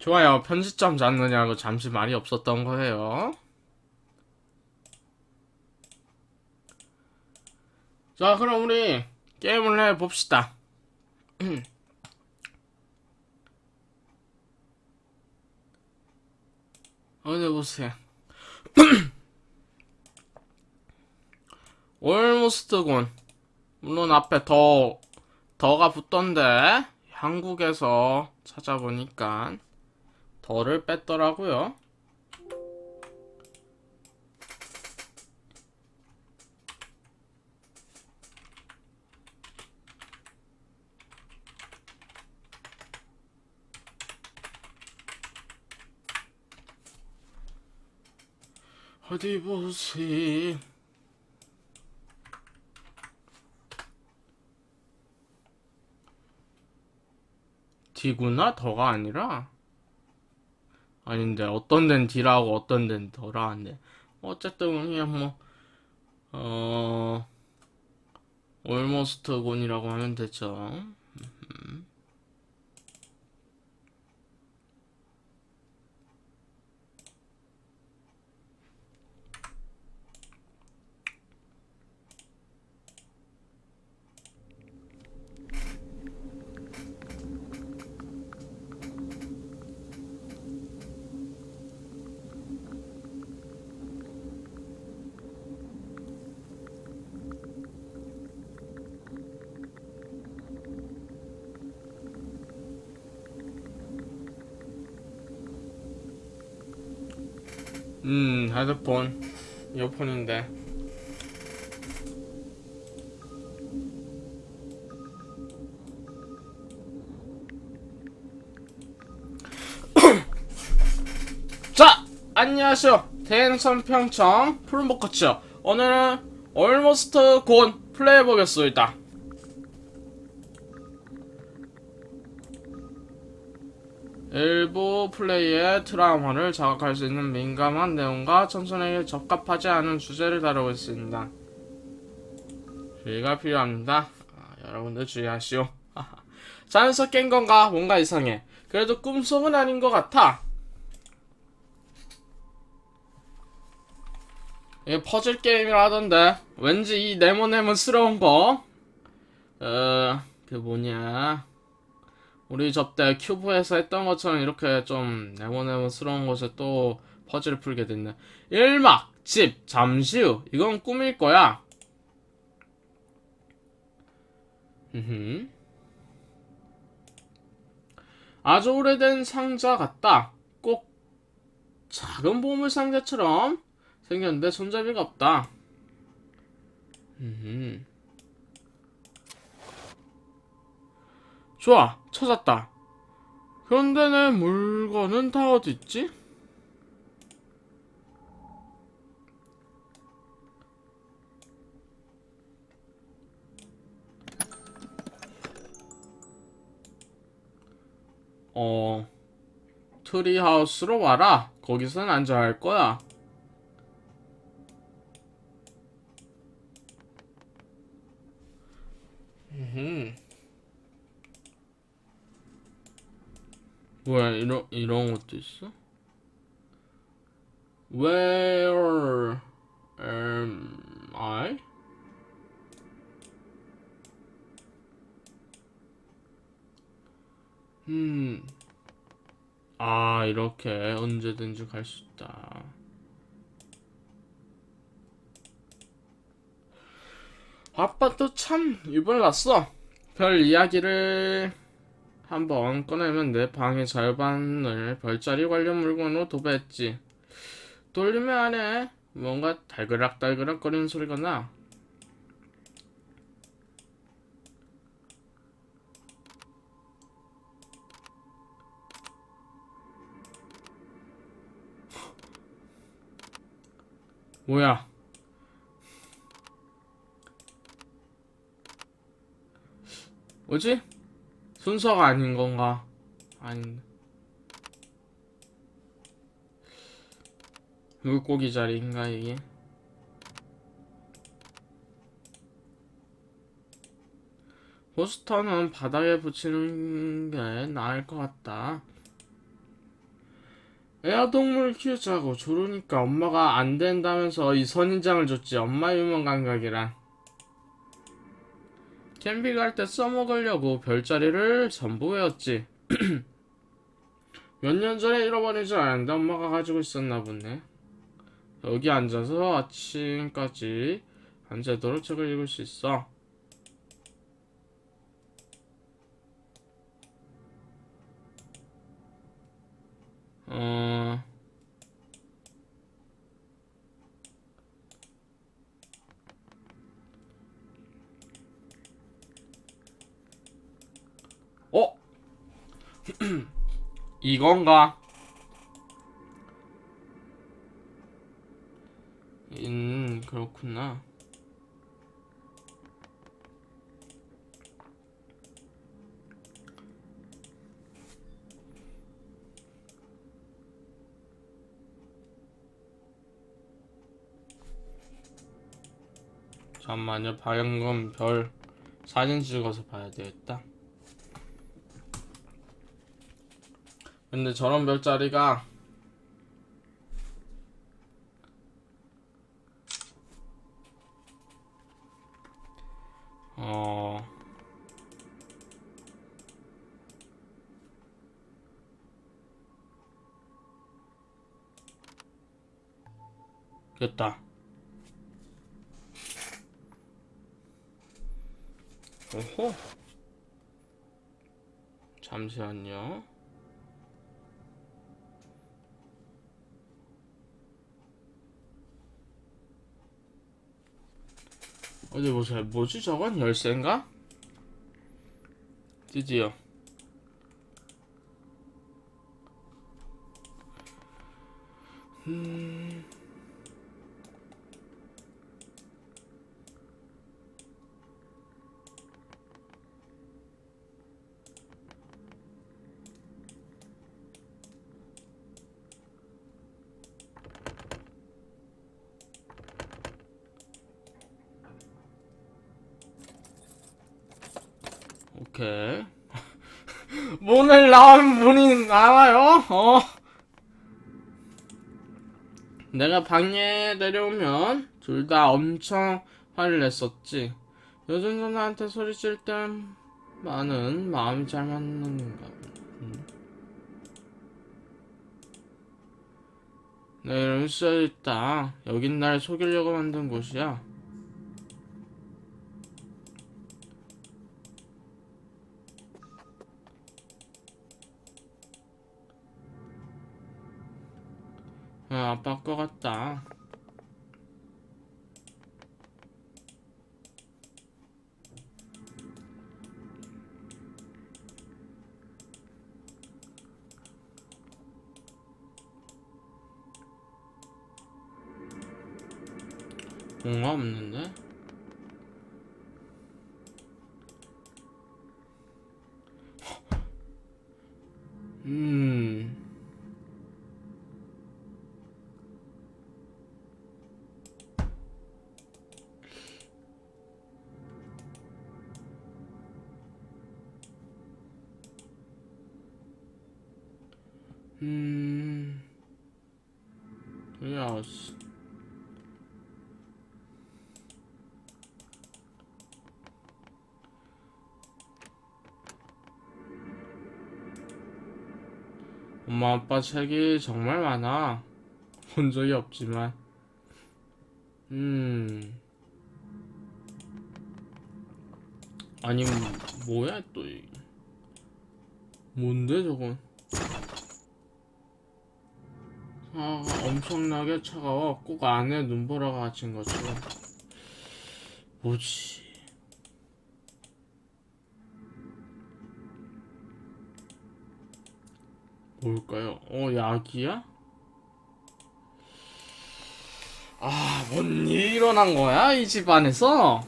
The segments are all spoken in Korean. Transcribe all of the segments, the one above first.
좋아요. 편집점 잡느냐고 잠시 말이 없었던 거예요. 자, 그럼 우리 게임을 해봅시다. 어디 보세요. 올모스트군. 물론 앞에 더, 더가 붙던데, 한국에서 찾아보니까 더를 뺐더라고요. 어디 보세요. D구나 더가 아니라 아닌데 어떤 데는 D라고 어떤 데는 더라는데 어쨌든 그냥 뭐 어... 올모스트 곤이라고 하면 되죠. 음, 헤드폰, 이어폰인데. 자, 안녕하세요. 대행선평청 푸른복커치요. 오늘은 얼모스트 곤 플레이해보겠습니다. 일부 플레이의 트라우마를 자극할 수 있는 민감한 내용과 청소년에게 적합하지 않은 주제를 다루고 있습니다. 주의가 필요합니다. 아, 여러분들 주의하시오. 자연스럽 깬 건가? 뭔가 이상해. 그래도 꿈속은 아닌 것 같아. 이게 퍼즐 게임이라 하던데 왠지 이 네모네모스러운 거 어... 그 뭐냐 우리 접대 큐브에서 했던 것처럼 이렇게 좀 네모네모스러운 곳에 또 퍼즐을 풀게 됐네. 일막, 집, 잠시 후. 이건 꿈일 거야. 흠 아주 오래된 상자 같다. 꼭 작은 보물 상자처럼 생겼는데 손잡이가 없다. 흠 좋아, 찾았다. 그런데 내 물건은 다 어딨지? 어, 트리하우스로 와라. 거기선 앉아야 할 거야. 음. 뭐야 이런 이런 것도 있어? Where am I? 음. 아, 이렇게 언제든지 갈 수 있다. 아빠도 참 왔어. 별 이야기를 한번 꺼내면 내 방의 절반을 별자리 관련 물건으로 도배했지. 돌리면 안에 뭔가 달그락달그락 거리는 소리가 나. 뭐야? 뭐지? 순서가 아닌 건가? 아닌. 물고기 자리인가 이게? 포스터는 바닥에 붙이는 게 나을 것 같다. 애완동물 키우자고 조르니까 엄마가 안 된다면서 이 선인장을 줬지 엄마 유머 감각이란 캠핑 갈 때 써먹으려고 별자리를 전부 외웠지. 몇 년 전에 잃어버린 줄 알았는데 엄마가 가지고 있었나 보네. 여기 앉아서 아침까지 밤새도록 책을 읽을 수 있어 어... 어? 이건가? 음, 그렇구나. 잠만요. 방금 별 사진 찍어서 봐야 되겠다. 근데 저런 별자리가 어 됐다. 오호. 잠시만요. 어디 보세요. 뭐지 저건? 열쇠인가? 드디어. 음. 오케이. 문을 나오면 문이 나와요? 어. 내가 방에 내려오면 둘 다 엄청 화를 냈었지. 요즘 누나한테 소리칠 땐 많은 마음이 잘 맞는가. 음. 내 이름 써있다. 여긴 날 속이려고 만든 곳이야. 아, 아빠 거 같다. 뭔가 없는데? 엄마 아빠 책이 정말 많아. 본 적이 없지만. 음. 아니 뭐야 또 이. 뭔데 저건? 아 엄청나게 차가워. 꼭 안에 눈보라가 갇힌 것처럼. 뭐지? 뭘까요? 어, 약이야? 아, 뭔 일이 일어난 거야? 이 집 안에서?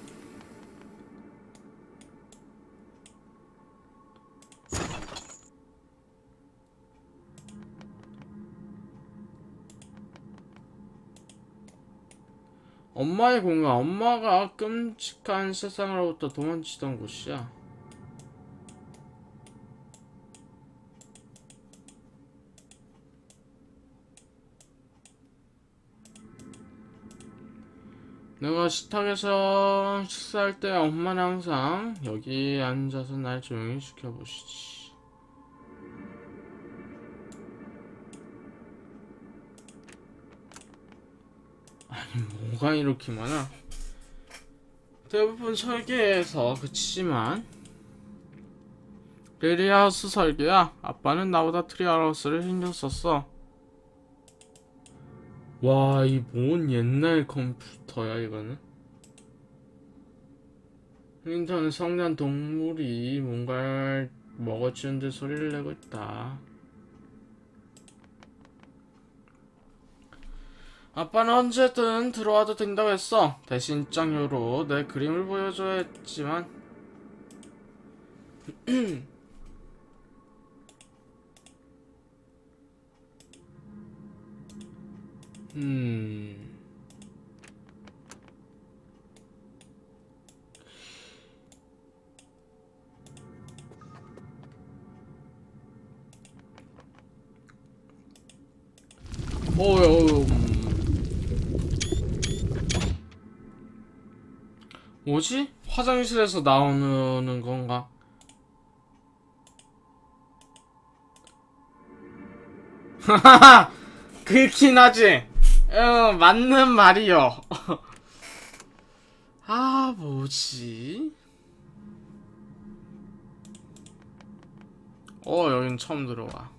엄마의 공간, 엄마가 끔찍한 세상으로부터 도망치던 곳이야. 내가 식탁에서 식사할 때 엄마는 항상 여기 앉아서 날 조용히 지켜보시지. 아니 뭐가 이렇게 많아? 대부분 설계에서 그치지만 레리하우스 설계야. 아빠는 나보다 트리하우스를 신경 썼어. 와, 이 뭔 옛날 컴퓨터야, 이거는? 인터는 성난 동물이 뭔가를 먹어치는데 소리를 내고 있다. 아빠는 언제든 들어와도 된다고 했어. 대신 입장료로 내 그림을 보여줘야 했지만. 음. 어여, 어여, 음. 뭐지? 화장실에서 나오는 건가? 하하하! 그렇긴 하지. 어, 맞는 말이요. 아, 뭐지? 어, 여긴 처음 들어와.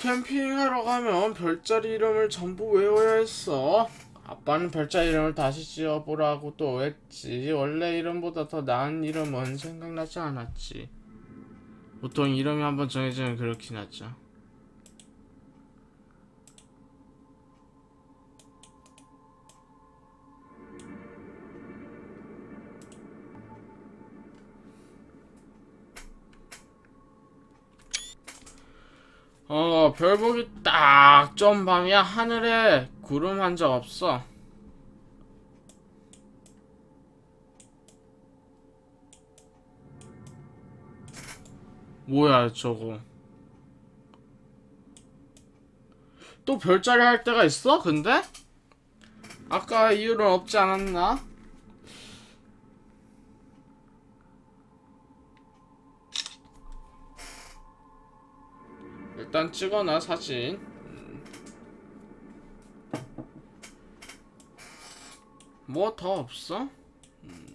캠핑하러 가면 별자리 이름을 전부 외워야 했어. 아빠는 별자리 이름을 다시 지어보라고 또 했지. 원래 이름보다 더 나은 이름은 생각나지 않았지. 보통 이름이 한번 정해지면 그렇긴 하죠. 어, 별보기 딱 좀 밤이야. 하늘에 구름 한 적 없어. 뭐야, 저거. 또 별자리 할 때가 있어? 근데? 아까 이유는 없지 않았나? 일단 찍어놔 사진 뭐 더 없어? 음.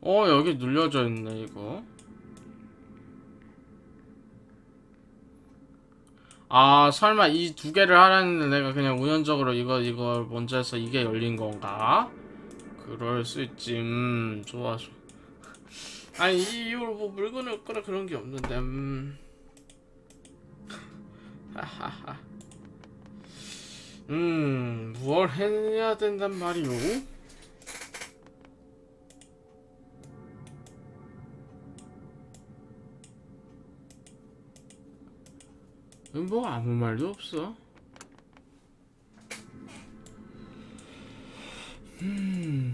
어 여기 눌려져 있네 이거 아 설마 이 두 개를 하라는데 내가 그냥 우연적으로 이거 이걸 먼저 해서 이게 열린 건가? 그럴 수 있지 음 좋아 좋아 아니 이 이후로 뭐 물건을 거나 그런 게 없는데 음 하하하 음 무얼 해야 된단 말이오? 뭐 아무 말도 없어. 음.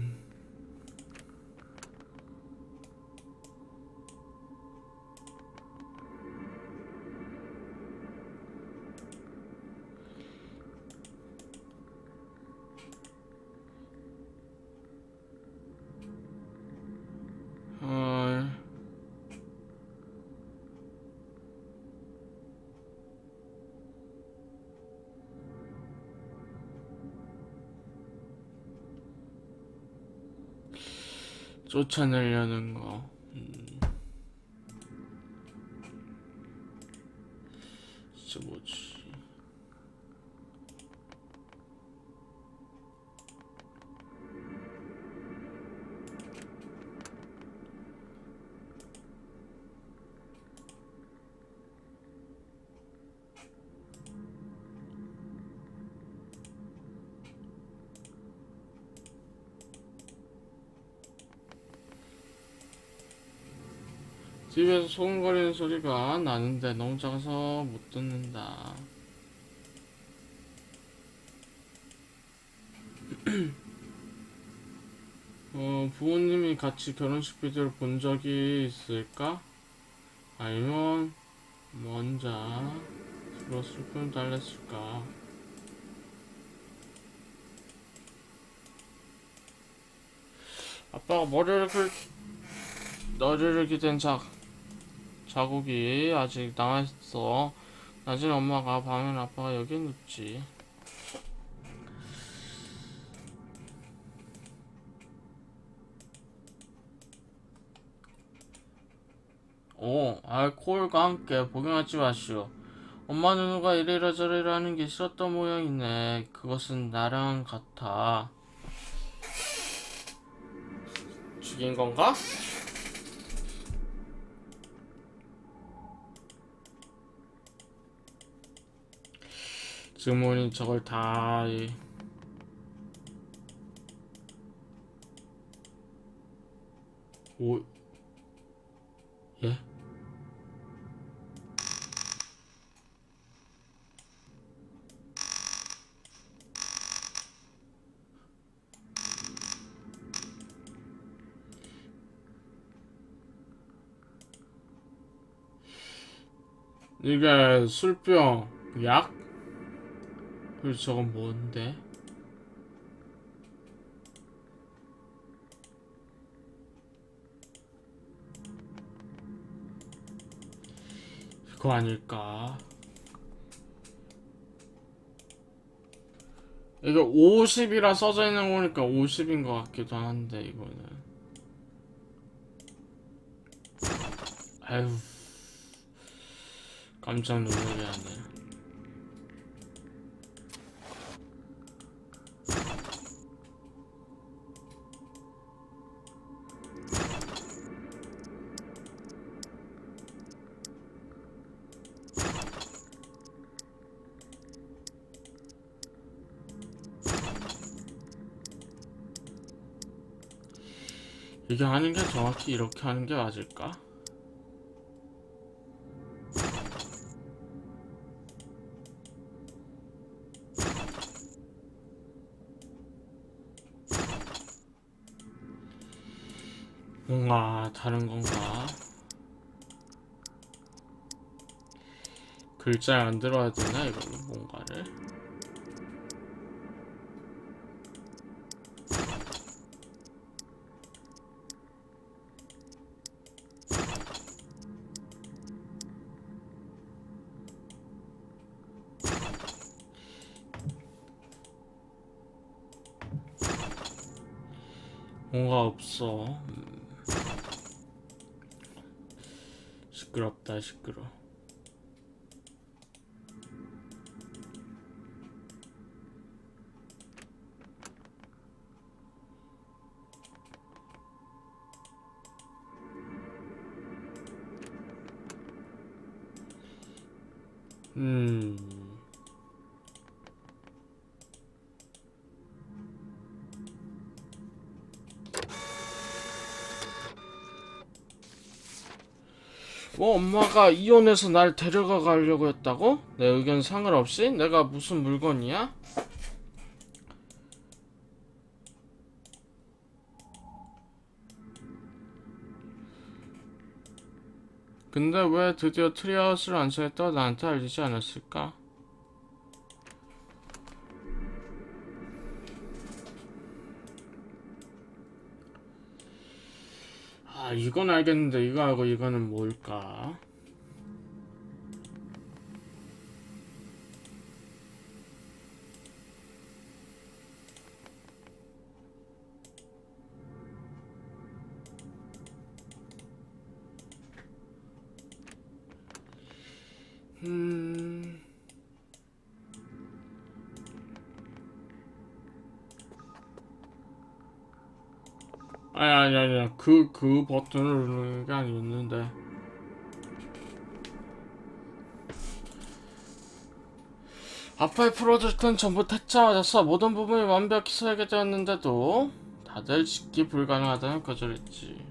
쫓아내려는 거. 집에서 소음거리는 소리가 나는데 너무 작아서 못 듣는다. 어, 부모님이 같이 결혼식 비디오를 본 적이 있을까? 아니면 먼저 서로 슬픔을 달랬을까? 아빠가 머리를 긁, 너리를 기댄 작. 자국이 아직 남아있어. 낮엔 엄마가 밤엔 아빠가 여기에 눕지. 오, 알코올과 함께 복용하지 마시오. 엄마 누누가 이래라 저래라 하는 게 싫었던 모양이네. 그것은 나랑 같아. 죽인 건가? 증문이 저걸 다 이- 오 예? 이게 술병 약? 그리고 저건 뭔데? 그거 아닐까? 이게 50이라 써져 있는 거 보니까 50인 것 같기도 한데 이거는 아유 깜짝 놀라게 하네 이게 하는 게 정확히 이렇게 하는 게 맞을까? 뭔가 다른 건가? 글자에 안 들어야 되나 이걸로 뭔가를? 뭔가 없어. 음. 시끄럽다, 시끄러. 음. 뭐 엄마가 이혼해서 날 데려가 가려고 했다고? 내 의견 상관없이? 내가 무슨 물건이야? 근데 왜 드디어 트리아웃을 완성했다고 나한테 알리지 않았을까? 이건 알겠는데 이거하고 이거는 뭘까? 아니 아니 아니 그그 버튼을 누르는 게 아니었는데. 아파의 프로젝트는 전부 퇴짜 맞았어 모든 부분이 완벽히 설계되었는데도 다들 짓기 불가능하다는 거절했지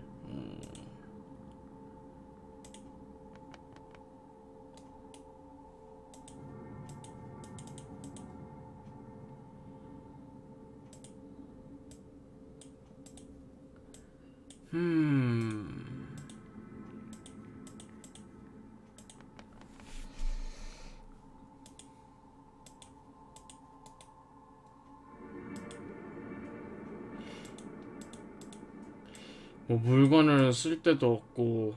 물건을 쓸 데도 없고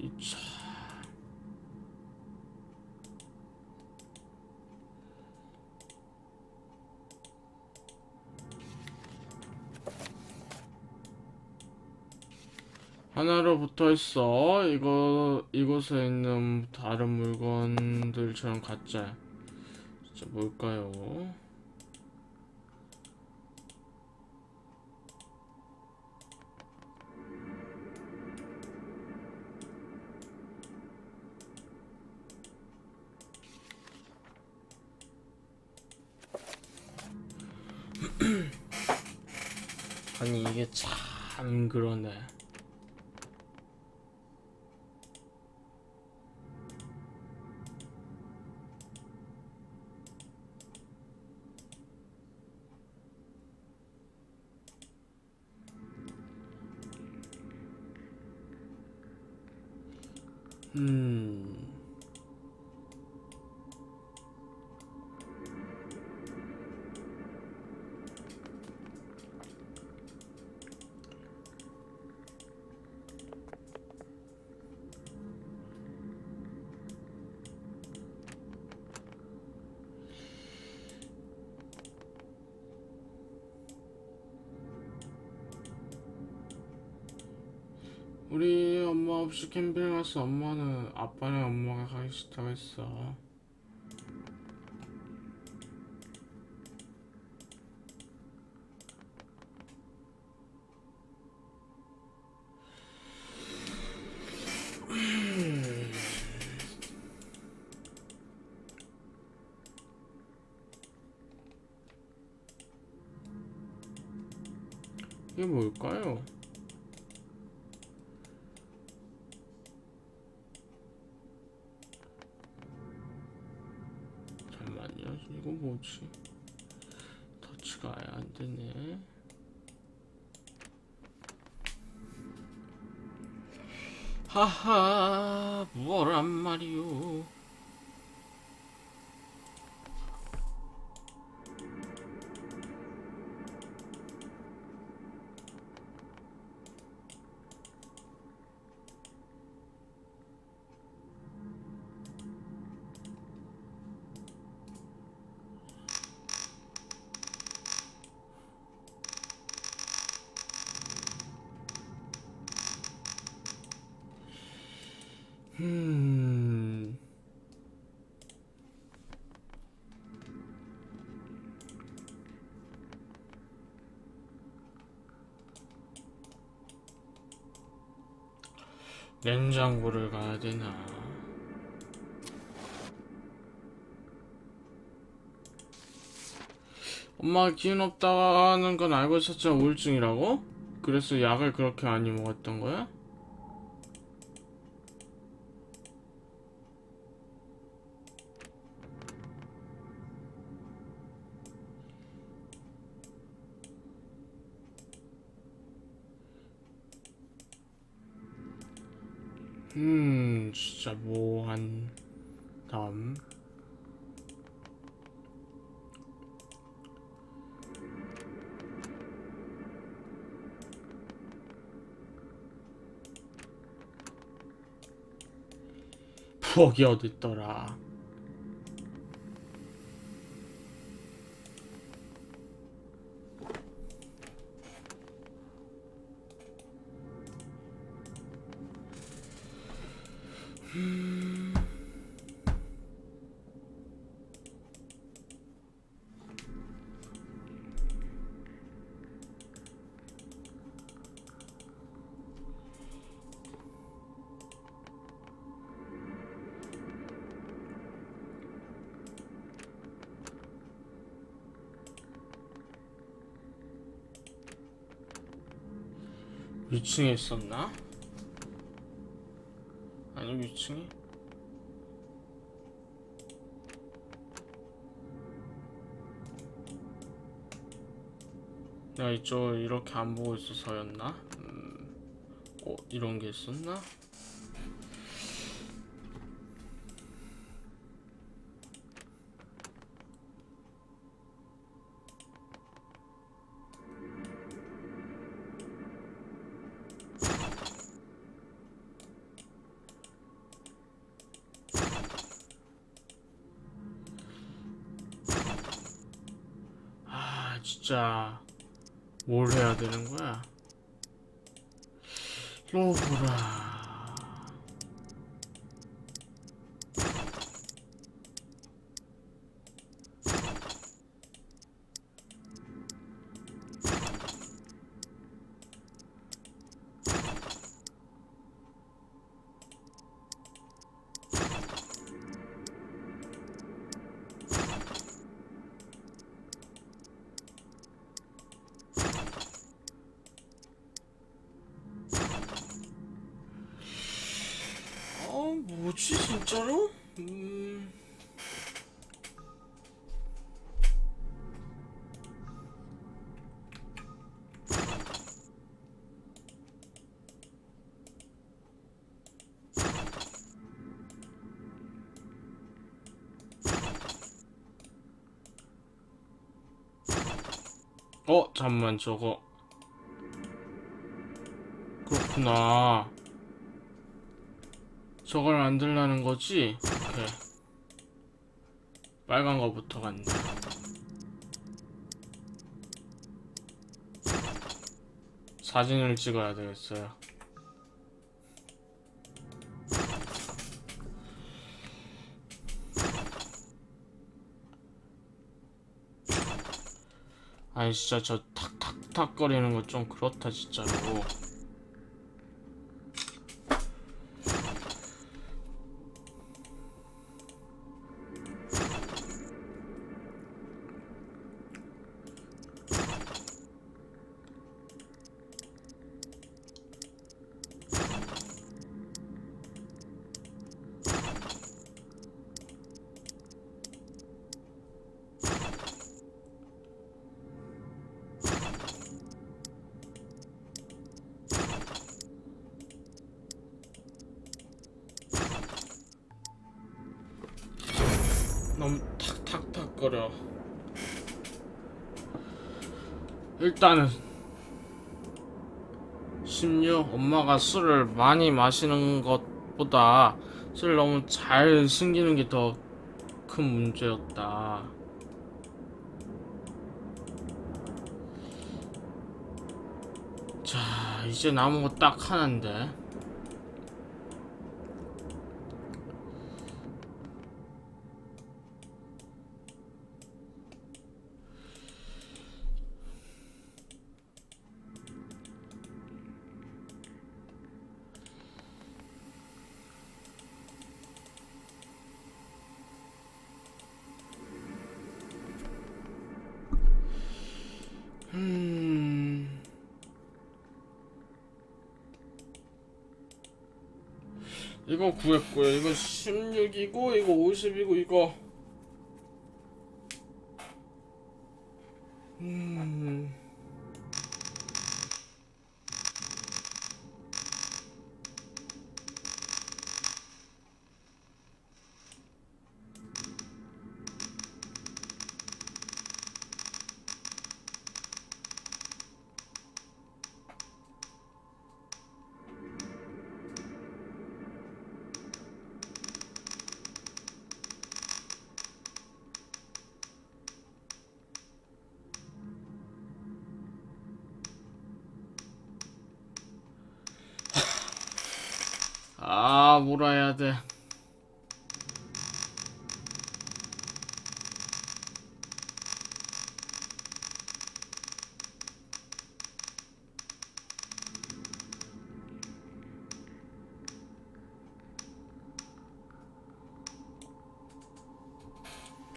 음. 하나로 붙어 있어. 이거 이곳에 있는 다른 물건들처럼 가짜. 진짜 뭘까요? 아니 참 그러네. 음. 우리 엄마 없이 캠핑 가서 엄마는 아빠랑 엄마가 가기 싫다고 했어. 이게 뭘까요? 뭐지? 터치가 아예 안 되네. 하하, 뭐란 말이오. 음. 냉장고를 가야 되나? 엄마가 기운 없다는 건 알고 있었지만 우울증이라고? 그래서 약을 그렇게 많이 먹었던 거야? 진짜 뭐 한 다음 부엌이 어딨더라? 위층에 있었나? 아니 위층에? 내가 이쪽 이렇게 안 보고 있어서였나? 음, 어 이런 게 있었나? 되는 거야? 로브라. 어, 뭐지 진짜로? 음. 어, 잠만 저거. 그렇구나. 저걸 만들라는 거지? 오케이. 빨간 거부터 간다. 사진을 찍어야 되겠어요. 아니 진짜 저 탁탁탁 거리는 거 좀 그렇다 진짜로. 일단은 16 엄마가 술을 많이 마시는 것보다 술을 너무 잘 숨기는 게 더 큰 문제였다. 자, 이제 남은 거 딱 하나인데. 구했고요. 이거 16이고 이거 50이고 이거